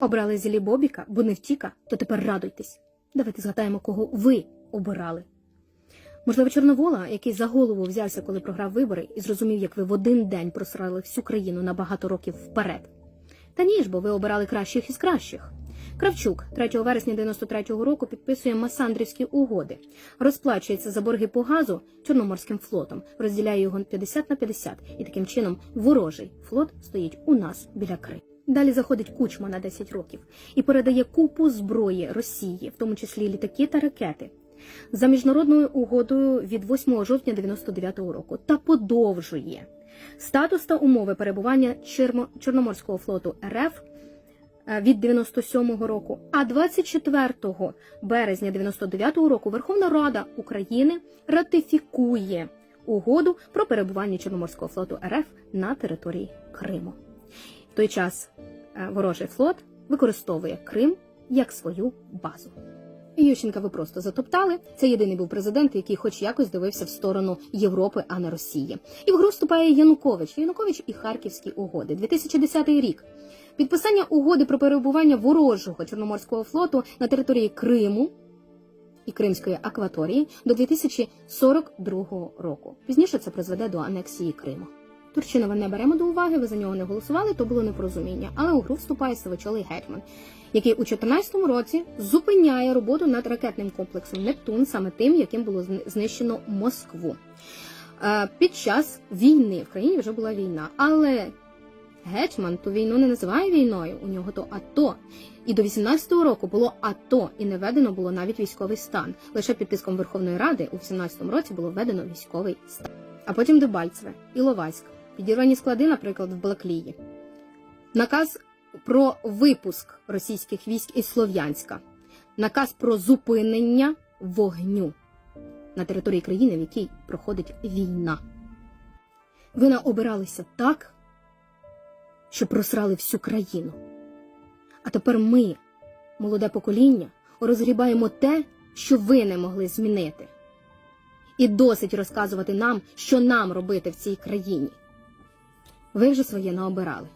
Обрали зілі Бобіка, бо не втіка, то тепер радуйтесь. Давайте згадаємо, кого ви обирали. Можливо, Чорновола, який за голову взявся, коли програв вибори, і зрозумів, як ви в один день просрали всю країну на багато років вперед. Та ні ж, бо ви обирали кращих із кращих. Кравчук 3 вересня 93-го року підписує Масандрівські угоди, розплачується за борги по газу Чорноморським флотом, розділяє його 50 на 50, і таким чином ворожий флот стоїть у нас біля Криму. Далі заходить кучма на 10 років і передає купу зброї Росії, в тому числі літаки та ракети, за міжнародною угодою від 8 жовтня 99-го року та подовжує статус та умови перебування Чорноморського флоту РФ е, від 97-го року. А 24 березня 99-го року Верховна Рада України ратифікує угоду про перебування Чорноморського флоту РФ на території Криму. Той час е, ворожий флот використовує Крим як свою базу. Ющенка ви просто затоптали. Це єдиний був президент, який хоч якось дивився в сторону Європи, а не Росії. І в гру вступає Янукович. Янукович і Харківські угоди. 2010 рік. Підписання угоди про перебування ворожого Чорноморського флоту на території Криму і Кримської акваторії до 2042 року. Пізніше це призведе до анексії Криму. Турчинова не беремо до уваги, ви за нього не голосували, то було непорозуміння. Але у гру вступає сивочолий гетьман, який у 2014 році зупиняє роботу над ракетним комплексом Нептун, саме тим, яким було знищено Москву. Е, Під час війни в країні вже була війна, але гетьман ту війну не називає війною. У нього то АТО. І до 18-го року було АТО, і не введено було навіть військовий стан. Лише під тиском Верховної Ради у 18-му році було введено військовий стан. А потім Дебальцеве, Іловайськ, підірвані склади, наприклад, в Балаклії. Наказ про випуск російських військ із Слов'янська, наказ про зупинення вогню на території країни, в якій проходить війна. Ви наобиралися так, що просрали всю країну. А тепер ми, молоде покоління, розгрібаємо те, що ви не могли змінити. І досить розказувати нам, що нам робити в цій країні. Ви вже своє наобирали.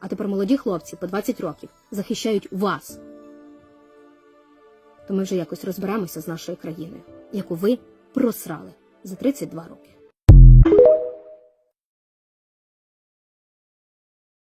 А тепер молоді хлопці по 20 років захищають вас. То ми вже якось розберемося з нашою країною, яку ви просрали за 32 роки.